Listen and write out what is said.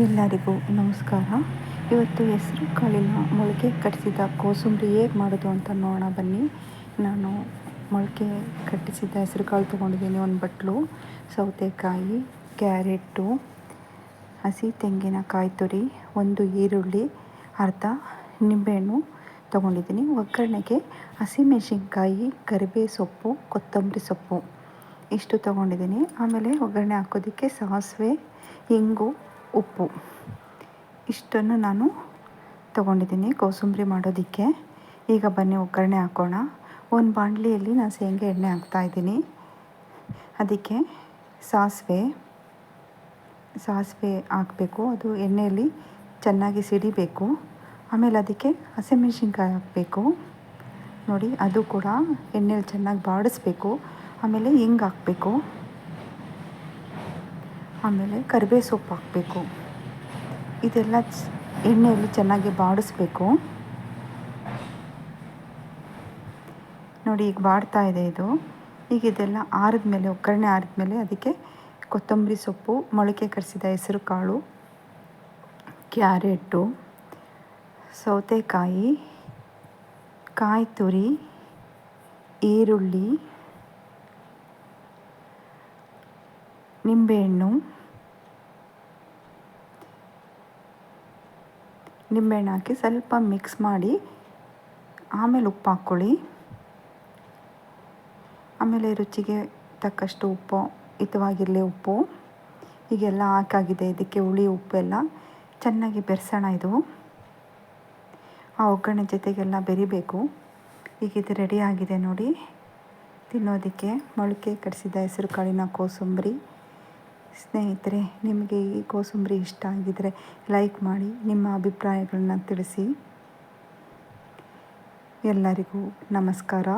ಎಲ್ಲರಿಗೂ ನಮಸ್ಕಾರ. ಇವತ್ತು ಹೆಸರು ಕಾಳಿನ ಮೊಳಕೆ ಕಟ್ಟಿಸಿದ ಕೋಸಂಬರಿ ಹೇಗೆ ಮಾಡೋದು ಅಂತ ನೋಡೋಣ ಬನ್ನಿ. ನಾನು ಮೊಳಕೆ ಕಟ್ಟಿಸಿದ ಹೆಸರು ಕಾಳು ತೊಗೊಂಡಿದ್ದೀನಿ ಒಂದು ಬಟ್ಲು, ಸೌತೆಕಾಯಿ, ಕ್ಯಾರೆಟು, ಹಸಿ ತೆಂಗಿನಕಾಯಿ ತುರಿ, ಒಂದು ಈರುಳ್ಳಿ, ಅರ್ಧ ನಿಂಬೆಹಣ್ಣು ತೊಗೊಂಡಿದ್ದೀನಿ. ಒಗ್ಗರಣೆಗೆ ಹಸಿಮೆಣಸಿನ್ಕಾಯಿ ಕರಿಬೇ ಸೊಪ್ಪು, ಕೊತ್ತಂಬರಿ ಸೊಪ್ಪು ಇಷ್ಟು ತೊಗೊಂಡಿದ್ದೀನಿ. ಆಮೇಲೆ ಒಗ್ಗರಣೆ ಹಾಕೋದಕ್ಕೆ ಸಾಸಿವೆ, ಇಂಗು ಉಪ್ಪು. ಇಷ್ಟನ್ನು ನಾನು ತೊಗೊಂಡಿದ್ದೀನಿ ಕೋಸಂಬರಿ ಮಾಡೋದಕ್ಕೆ. ಈಗ ಬನ್ನಿ ಒಗ್ಗರಣೆ ಹಾಕೋಣ. ಒಂದು ಬಾಣಲಿಯಲ್ಲಿ ನಾನು ಶೇಂಗಾ ಎಣ್ಣೆ ಹಾಕ್ತಾಯಿದ್ದೀನಿ ಅದಕ್ಕೆ ಸಾಸಿವೆ ಸಾಸಿವೆ ಹಾಕಬೇಕು. ಅದು ಎಣ್ಣೆಯಲ್ಲಿ ಚೆನ್ನಾಗಿ ಸಿಡಿಬೇಕು. ಆಮೇಲೆ ಅದಕ್ಕೆ ಹಸಿಮೆಣ್ಸಿನ್ಕಾಯಿ ಹಾಕಬೇಕು. ನೋಡಿ, ಅದು ಕೂಡ ಎಣ್ಣೆಯಲ್ಲಿ ಚೆನ್ನಾಗಿ ಬಾಡಿಸ್ಬೇಕು. ಆಮೇಲೆ ಹಿಂಗೆ ಹಾಕಬೇಕು. ಆಮೇಲೆ ಕರಿಬೇವು ಸೊಪ್ಪು ಹಾಕಬೇಕು. ಇದೆಲ್ಲ ಎಣ್ಣೆಯಲ್ಲಿ ಚೆನ್ನಾಗಿ ಬಾಡಿಸ್ಬೇಕು. ನೋಡಿ, ಈಗ ಬಾಡ್ತಾ ಇದೆ ಇದು. ಈಗ ಇದೆಲ್ಲ ಆರಿದ್ಮೇಲೆ, ಒಗ್ಗರಣೆ ಆರಿದ್ಮೇಲೆ ಅದಕ್ಕೆ ಕೊತ್ತಂಬರಿ ಸೊಪ್ಪು, ಮೊಳಕೆ ಕರೆಸಿದ ಹೆಸರು ಕಾಳು, ಕ್ಯಾರೆಟು, ಸೌತೆಕಾಯಿ, ಕಾಯಿ ತುರಿ, ಈರುಳ್ಳಿ ನಿಂಬೆಹಣ್ಣು. ನಿಂಬೆಹಣ್ಣು ಹಾಕಿ ಸ್ವಲ್ಪ ಮಿಕ್ಸ್ ಮಾಡಿ, ಆಮೇಲೆ ಉಪ್ಪು ಹಾಕ್ಕೊಳ್ಳಿ. ಆಮೇಲೆ ರುಚಿಗೆ ತಕ್ಕಷ್ಟು ಉಪ್ಪು, ಹಿತವಾಗಿರಲಿ ಉಪ್ಪು. ಹೀಗೆಲ್ಲ ಹಾಕಾಗಿದೆ, ಇದಕ್ಕೆ ಹುಳಿ ಉಪ್ಪೆಲ್ಲ ಚೆನ್ನಾಗಿ ಬೆರೆಸೋಣ ಇದು. ಆ ಒಗ್ಗರಣೆ ಜೊತೆಗೆಲ್ಲ ಬೆರಿಬೇಕು. ಈಗ ಇದು ರೆಡಿ ಆಗಿದೆ ನೋಡಿ. ತಿನ್ನೋದಕ್ಕೆ ಮೊಳಕೆ ಕಡಿಸಿದ ಹೆಸರು ಕಾಳಿನ ಕೋಸಂಬರಿ. ಸ್ನೇಹಿತರೆ ನಿಮಗೆ ಈ ಕೋಸಂಬರಿ ಇಷ್ಟ ಆಗಿದರೆ ಲೈಕ್ ಮಾಡಿ ನಿಮ್ಮ ಅಭಿಪ್ರಾಯಗಳನ್ನ ತಿಳಿಸಿ. ಎಲ್ಲರಿಗೂ ನಮಸ್ಕಾರ.